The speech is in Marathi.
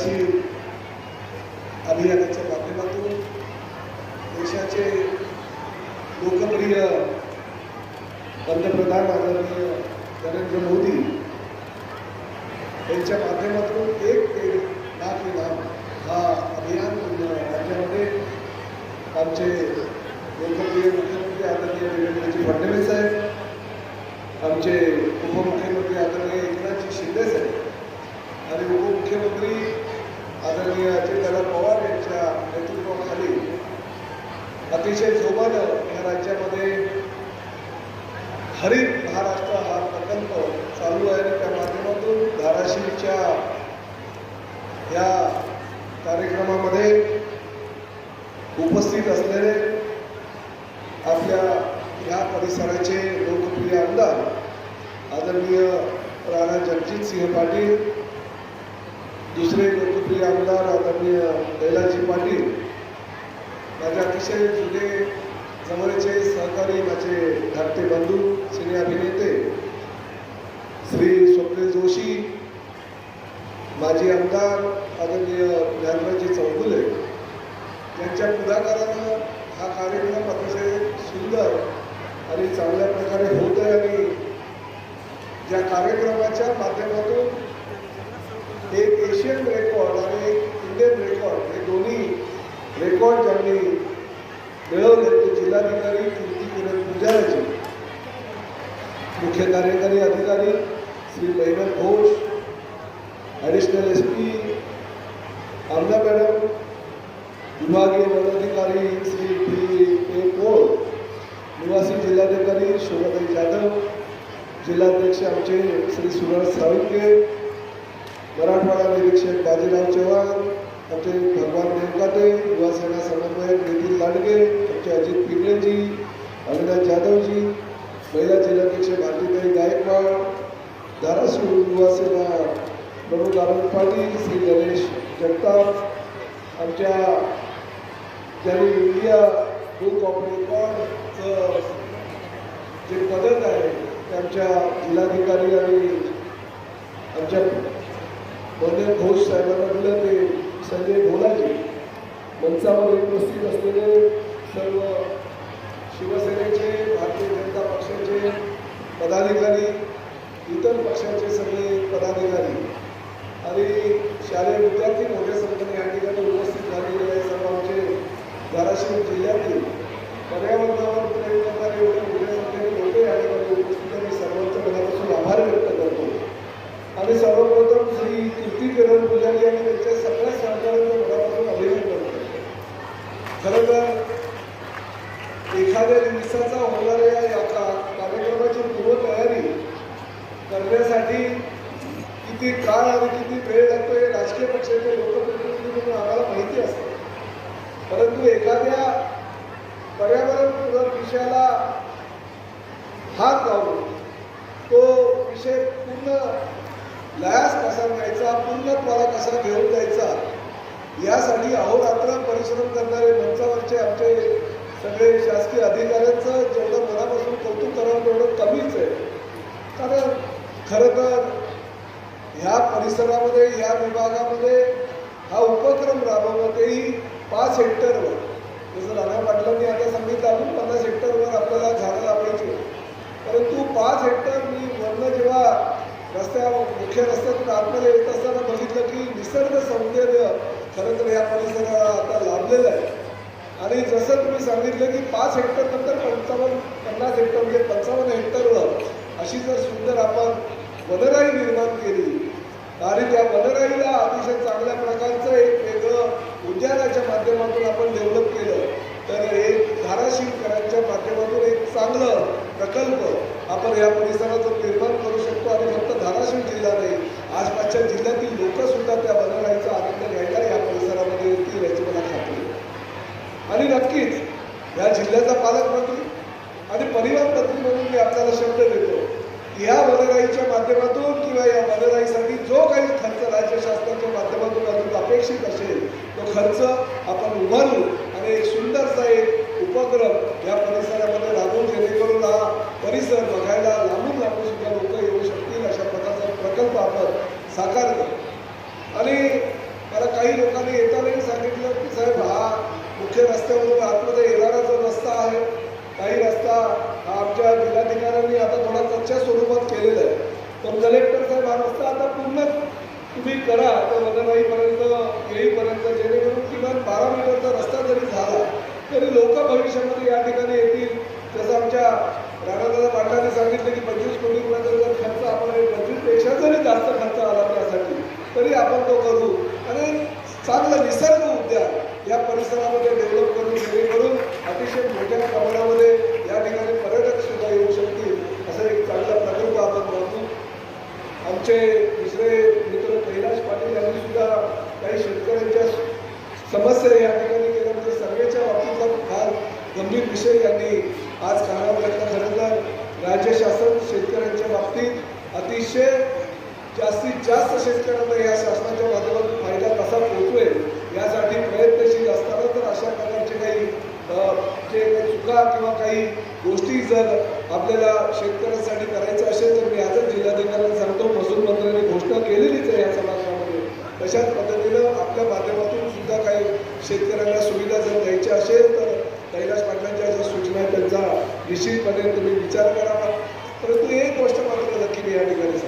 हरित अभियानाच्या माध्यमातून देशाचे लोकप्रिय पंतप्रधान आदरणीय नरेंद्र मोदी यांच्या माध्यमातून एक ते लाख इनाम हा अभियान राज्यामध्ये आमचे लोकप्रिय मुख्यमंत्री आदरणीय देवेंद्रजी फडणवीस साहेब आमचे उपमुख्यमंत्री आदरणीय एकनाथजी शिंदे साहेब आणि उपमुख्यमंत्री आदरणीय अजितदादा पवार यांच्या नेतृत्वाखाली अतिशय जोमानं या राज्यामध्ये हरित महाराष्ट्र हा प्रकल्प चालू आहे आणि त्या माध्यमातून धाराशिवच्या या कार्यक्रमामध्ये उपस्थित असलेले आपल्या या परिसराचे लोकप्रिय आमदार आदरणीय राणा जगजितसिंह पाटील दुसरे लोकप्रिय आमदार आदरणीय दैलाजी पाटील माझे अतिशय जुने जवळचे सहकारी माझे धाकटे बंधू सिने अभिनेते श्री स्वप्नील जोशी माजी आमदार आदरणीय ज्ञानराजी चौगुले यांच्या पुढाकारानं हा कार्यक्रम अतिशय सुंदर आणि चांगल्या प्रकारे होत आहे आणि ज्या कार्यक्रमाच्या माध्यमातून एक एशियन रेकॉर्ड आणि एक इंडियन रेकॉर्ड हे दोन्ही रेकॉर्ड ज्यांनी मिळवले ते जिल्हाधिकारी कीर्ती किरण पुजाराजी मुख्य कार्यकारी अधिकारी Shri महिमल Ghosh additional S P Aamna madam विभागीय वनाधिकारी श्री पी ए पोळ निवासी जिल्हाधिकारी शोभाताई जाधव जिल्हाध्यक्ष आमचे श्री सुरज साळुंके मराठवाडा निरीक्षक बाजीराव चव्हाण आमचे भगवान देवकाते युवासेना समन्वयक नितीन लांडगे आमचे अजित पिंगलेजी अविनाश जाधवजी महिला जिल्हाध्यक्ष भारतीताई गायकवाड धाराशिव युवासेना प्रमुख आनंद पाटील श्री गणेश जगताप आमच्या ज्यांनी इंडिया बुक ऑफ रेकॉर्डचं जे पदक आहे ते आमच्या जिल्हाधिकारी आणि आमच्या वंदे घोष साहेबांना दिलं ते संजय भोलाजी मंचावर उपस्थित असलेले सर्व शिवसेनेचे भारतीय जनता पक्षाचे पदाधिकारी इतर पक्षाचे सगळे पदाधिकारी आणि शालेय विद्यार्थी मोठ्या संख्येने या ठिकाणी उपस्थित झालेले आहे. सर्व आमचे धाराशिव जिल्ह्यातील पर्यावरणावर प्रेम करणारे एवढे मोठ्या संख्येने लोक या ठिकाणी उपस्थित आहे मी सर्वांचं मनापासून आभार व्यक्त करतो आणि सर्वप्रथम श्री कीर्ती किरण पुजारी आणि त्यांच्या सगळ्या सहकार्यांचं मनापासून अभिनंदन करतो खरं तर एखाद्या दिवसाचा होणाऱ्या या का- कार्यक्रमाची पूर्वतयारी करण्यासाठी किती काळ आणि किती वेळ लागतो हे राजकीय पक्षाचे लोकप्रतिनिधी म्हणून आम्हाला माहिती असते. परंतु एखाद्या पर्यावरणपूरक विषयाला हात लावून तो विषय पूर्ण लयास कसा घ्यायचा पूर्णत्वाला कसा घेऊन जायचा यासाठी अहोरात्र परिश्रम करणारे मंचावरचे आमचे सगळे शासकीय अधिकाऱ्यांचं जेवढं मनापासून कौतुक करावं तेवढं कमीच आहे. कारण खरं तर ह्या परिसरामध्ये ह्या विभागामध्ये हा उपक्रम राबवणं तेही पाच हेक्टरवर. जसं राणा पाटलांनी आता सांगितलं अजून पन्नास हेक्टरवर आपल्याला झाडं लावायची परंतु पाच हेक्टर मी वरनं जेव्हा रस्त्या मुख्य रस्त्यातून आतमध्ये येत असताना बघितलं की निसर्ग सौंदर्य खरं तर या परिसरात आता आहे. आणि जसं तुम्ही सांगितलं की पाच हेक्टर नंतर पंचावन्न पन्नास हेक्टर म्हणजे पंचावन्न हेक्टरवर अशी जर सुंदर आपण वनराई निर्माण केली आणि त्या वनराईला अतिशय चांगल्या प्रकारचं एक वेगळं उद्यानाच्या माध्यमातून आपण डेव्हलप केलं तर एक धाराशिवकरांच्या माध्यमातून एक चांगलं प्रकल्प आपण या परिसराचं निर्माण करू शकतो. आणि फक्त धाराशिव जिल्हा नाही आसपासच्या जिल्ह्यातील लोकसुद्धा त्या वनराईचा आनंद घ्यायला या परिसरामध्ये येतील याची मला खात्री आहे. आणि नक्कीच या जिल्ह्याचा पालकमंत्री आणि परिवहन मंत्री म्हणून मी आपल्याला शब्द देतो की या वनराईच्या माध्यमातून किंवा या वनराईसाठी जो काही खर्च राज्य शासनाच्या माध्यमातून अजून अपेक्षित असेल तो खर्च आपण उभारू आणि एक सुंदरसा एक उपक्रम या परिसरामध्ये राबवून जेणेकरून हा परिसर बघायला लांबून लांबून सुद्धा लोक येऊ शकतील अशा प्रकारचा प्रकल्प आपण साकार करू. आणि मला काही लोकांनी येतानाही सांगितलं की साहेब हा मुख्य रस्त्यावरून आतमध्ये येणारा जो रस्ता आहे काही रस्ता हा आमच्या जिल्हाधिकाऱ्यांनी आता थोडा कच्च्या स्वरूपात केलेला आहे. पण कलेक्टर साहेब हा रस्ता आता पूर्ण तुम्ही करा तर वदनाईपर्यंत येईपर्यंत जेणेकरून किमान बारा मीटरचा रस्ता जरी झाला तरी लोक भविष्यामध्ये या ठिकाणी येतील. जसं आमच्या राणादादा पाटलांनी सांगितलं की पंचवीस कोटी रुपयाचा जर खर्च आपण पंचवीसपेक्षा जरी जास्त खर्च आला त्यासाठी तरी आपण तो करू. आणि चांगलं निसर्ग उद्यान या परिसरामध्ये डेव्हलप करून जेणेकरून अतिशय मोठ्या प्रमाणामध्ये या ठिकाणी पर्यटक सुद्धा येऊ शकतील असा एक चांगला प्रकल्प आपण पाहतो. आमचे दुसरे मित्र कैलाश पाटील यांनी सुद्धा काही शेतकऱ्यांच्या समस्या या ठिकाणी केल्या. म्हणजे सर्वेच्या बाबतीतला फार गंभीर विषय यांनी आज कानावर घातला खरं तर राज्य शासन शेतकऱ्यांच्या बाबतीत अतिशय जास्तीत जास्त शेतकऱ्यांना या शासनाच्या माध्यमातून फायदा कसा पोहोचवेल यासाठी प्रयत्नशील असताना तर अशा प्रकारचे काही अ, जे काही चुका किंवा काही गोष्टी जर आपल्याला शेतकऱ्यांसाठी करायचं असेल तर मी आजच जिल्हाधिकाऱ्यांना सांगतो महसूल मंत्र्यांनी घोषणा केलेलीच आहे या समाजामध्ये. तशाच पद्धतीनं आपल्या माध्यमातून सुद्धा काही शेतकऱ्यांना सुविधा जर द्यायच्या असेल तर कैलास पाटलांच्या ज्या सूचना त्यांचा निश्चितपणे तुम्ही विचार करावा परंतु एक गोष्ट मात्र नक्की मी या ठिकाणी